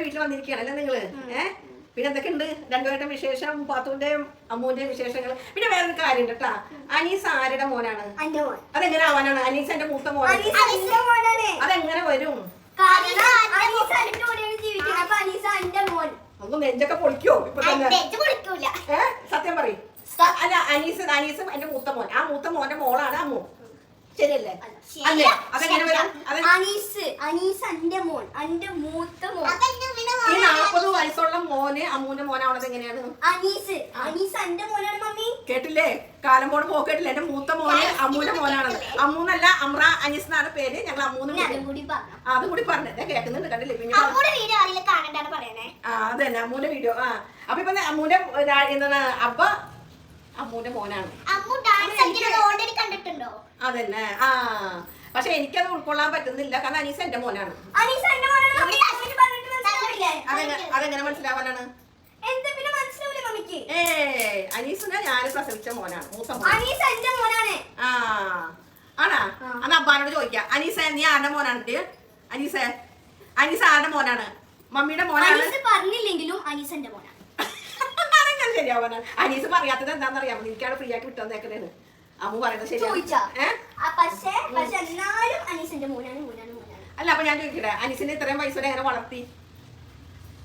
അമ്മുവിന്റെ വീട്ടിൽ വന്നിരിക്കുകയാണല്ലേ നിങ്ങൾ? ഏഹ് പിന്നെ എന്തൊക്കെയുണ്ട്? രണ്ടുപേരുടെ വിശേഷം പാത്തുവിന്റെയും അമ്മുവിന്റെയും വിശേഷങ്ങൾ പിന്നെ വേറൊരു കാര്യം കേട്ടാ. അനീസ് ആരുടെ മോനാണ്? അതെങ്ങനെ ആവാനാണ്? അനീസ് എന്റെ മൂത്ത മോനാണ്. അതെങ്ങനെ വരും? ഒന്ന് നെഞ്ചൊക്കെ പൊളിക്കോ? ഇപ്പൊ സത്യം പറയും. അല്ല അനീസ് അനീസും എന്റെ മൂത്ത മോൻ. ആ മൂത്ത മോന്റെ മോളാണ് അമ്മു. ശരിയല്ലേ? അല്ലേ അതെങ്ങനെ വരും? അനീസ് അനീസ് അന്റെ മോൻ അന്റെ മൂത്ത മോൻ. ഈ നാൽപ്പത് വയസ്സുള്ള മോന് അമ്മൂന്റെ മോനാവണത് എങ്ങനെയാണ്? അനീസ് അനീസ് അന്റെ മോനാണ് മമ്മി. കേട്ടില്ലേ? കാലം പോണ പോക്കേട്ടില്ല എന്റെ മൂത്ത മോന് അമ്മൂന്റെ മോനാണ് അമ്മൂന്നല്ല അമ്ര അനീസ് എന്നാണ് പേര്. ഞങ്ങൾ അമ്മൂന്ന് അതും കൂടി പറഞ്ഞു. ഞാൻ കേൾക്കുന്നുണ്ട് കണ്ടില്ലേ? പിന്നെ ആ അത് അമ്മൂന്റെ വീഡിയോ. ആ അപ്പൊ ഇപ്പൊ അമ്മൂന്റെ എന്താണ് അബ്ബ അമ്മൂന്റെ മോനാണ്. അമ്മു ഡാൻസ് കളിക്കുന്നത് ഓൾറെഡി കണ്ടിട്ടുണ്ടോ? അതന്നെ. ആ പക്ഷെ എനിക്കത് ഉൾക്കൊള്ളാൻ പറ്റുന്നില്ല. കാരണം അനീസ് എന്റെ മോനാണ്. അനീസ് എന്റെ മോനാണ്. മമ്മി അമ്മയ്ക്ക് പറഞ്ഞിട്ട് മനസ്സിലാവില്ലേ? അതെങ്ങനെ അതെങ്ങനെ മനസ്സിലാവാനാണ്? എന്താ പിന്നെ മനസ്സിലാവില്ല മമ്മിക്ക്. ഏ അനീസിനെ ഞാൻ പ്രസവിച്ച മോനാണ്. മൂത്ത മോൻ. അനീസ് എന്റെ മോനാണ്. ആ ആണാ. അന്ന് അബ്ബാനോട് ചോദിക്കാം അനീസ നീ ആരുടെ മോനാണ്? അനീസ അനീസ ആരുടെ മോനാണ്? മമ്മിയുടെ മോനാണ്. പറഞ്ഞില്ലെങ്കിലും അനീസ് എന്റെ മോനാണ്. ശരിയാവാനാണ് അനീസ് പറയാത്തത് എന്താണെന്നറിയാമോ? എനിക്കാണ് ഫ്രീ ആയിട്ട് ആക്കി വിട്ടെന്നേക്കണേന്ന് അമ്മ പറയുന്നത് ചോദിച്ചാ? ഏ? ആ, പക്ഷേ പക്ഷേ എന്നാലും അല്ല അപ്പൊ ഞാൻ ചോദിക്കട്ടെ? അനീസിനെ ഇത്രയും പൈസ എങ്ങനെ വളർത്തി?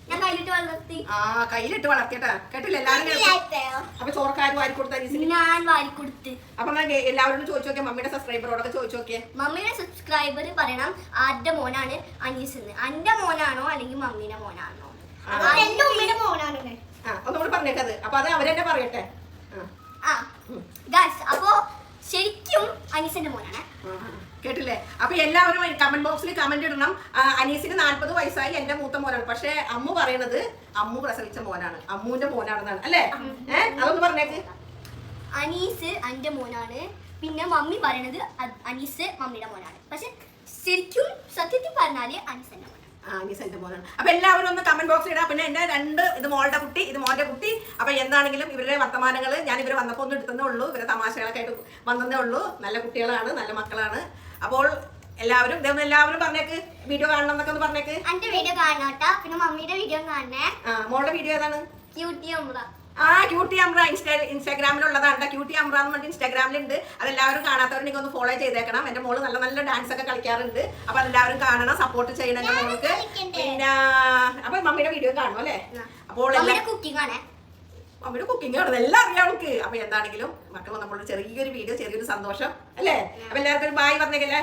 ഞാൻ കയ്യിലിട്ട് വളർത്തി. ആ കയ്യിലിട്ട് വളർത്തിയട്ടാ കേട്ടില്ല? എല്ലാവരും കേൾക്കും. അപ്പൊ ചോർക്കാരും വാരി കൊടുത്ത അനീസിന്? ഞാൻ വാരി കൊടുത്ത് അപ്പൊ ഞാൻ എല്ലാവരോടും ചോദിച്ചു മമ്മിയുടെ സബ്സ്ക്രൈബറോടൊക്കെ ചോദിച്ചു നോക്കിയേ? മമ്മിയുടെ സബ്സ്ക്രൈബർ പറയണം ആരുടെ മോനാണ് അനീസ് എന്ന് അന്റെ മോനാണോ അല്ലെങ്കിൽ മമ്മീന്റെ മോനാണോ? ആ. എന്റെ ഉമ്മയുടെ മോനാണ് ആ ഒന്നുകൂടി പറഞ്ഞേക്കത്. അപ്പൊ അത് അവരെന്നെ പറയട്ടെ. ആ. ആ ഗായ്സ് അപ്പോ ശരിക്കും അനീസിന്റെ മോനാണ്. കേട്ടില്ലേ? അപ്പൊ എല്ലാവരും കമന്റ് ബോക്സിൽ കമന്റ് ഇടണം. അനീസിന് നാല്പത് വയസ്സായി എന്റെ മൂത്ത മോനാണ്. പക്ഷെ അമ്മു പറയണത് അമ്മു പ്രസവിച്ച മോനാണ്. അമ്മുവിന്റെ മോനാണെന്നാണ്. അല്ലേ? ഏഹ് അതൊന്ന് പറഞ്ഞേക്ക്. അനീസ് അന്റെ മോനാണ്. പിന്നെ മമ്മി പറയണത് അനീസ് മമ്മിയുടെ മോനാണ്. പക്ഷെ ശരിക്കും സത്യത്തിൽ പറഞ്ഞാൽ അനീസ് എന്റെ മോനാണ്. ആ അനീസ് എന്റെ മോനാണ് അപ്പൊ എല്ലാവരും ഒന്ന് കമന്റ് ബോക്സിൽ ഇടാം. പിന്നെ എന്റെ രണ്ട് ഇത് മോളുടെ കുട്ടി ഇത് മോന്റെ കുട്ടി. അപ്പൊ എന്താണെങ്കിലും ഇവരുടെ വർത്തമാനങ്ങൾ ഞാൻ ഇവരെ വന്നപ്പോ ഒന്നും എടുത്തതേ ഉള്ളൂ. ഇവരെ തമാശകളൊക്കെ ആയിട്ട് വന്നതേ ഉള്ളൂ. നല്ല കുട്ടികളാണ് നല്ല മക്കളാണ്. അപ്പോൾ എല്ലാവരും ഇതൊന്ന് എല്ലാവരും പറഞ്ഞേക്ക്. വീഡിയോ കാണണം എന്നൊക്കെ ഒന്ന് പറഞ്ഞേക്ക്. എന്റെ വീഡിയോ കാണാട്ടാ പിന്നെ മമ്മിയുടെ വീഡിയോ കാണണേ. ആ മോളുടെ വീഡിയോ ഏതാണ്? ക്യൂട്ടി അമ്ര ആ ക്യൂട്ടി അമ്ര ഇൻസ്റ്റാ ഇൻസ്റ്റാഗ്രാമിലുള്ളതാണ് ക്യൂട്ടി അമ്ര എന്ന് പറഞ്ഞിട്ട് ഇൻസ്റ്റാഗ്രാമിലുണ്ട് അതെല്ലാവരും കാണാത്തവരുണ്ടെങ്കിൽ ഒന്ന് ഫോളോ ചെയ്തേക്കണം. എന്റെ മോൾ നല്ല നല്ല ഡാൻസ് ഒക്കെ കളിക്കാറുണ്ട്. അപ്പൊ എല്ലാവരും കാണണം സപ്പോർട്ട് ചെയ്യണം എന്റെ മോൾക്ക്. പിന്നെ അപ്പൊ മമ്മിയുടെ വീഡിയോ കാണും അല്ലേ? അപ്പോൾ മമ്മിയുടെ കുക്കിംഗ് കാണുന്നത് എല്ലാം അറിയാം അവൾക്ക്. അപ്പൊ എന്താണെങ്കിലും മക്കൾ നമ്മളുടെ ചെറിയൊരു വീഡിയോ ചെറിയൊരു സന്തോഷം. അല്ലേ? അപ്പൊ എല്ലാവർക്കും ഒരു ബായ് പറഞ്ഞേക്കല്ലേ.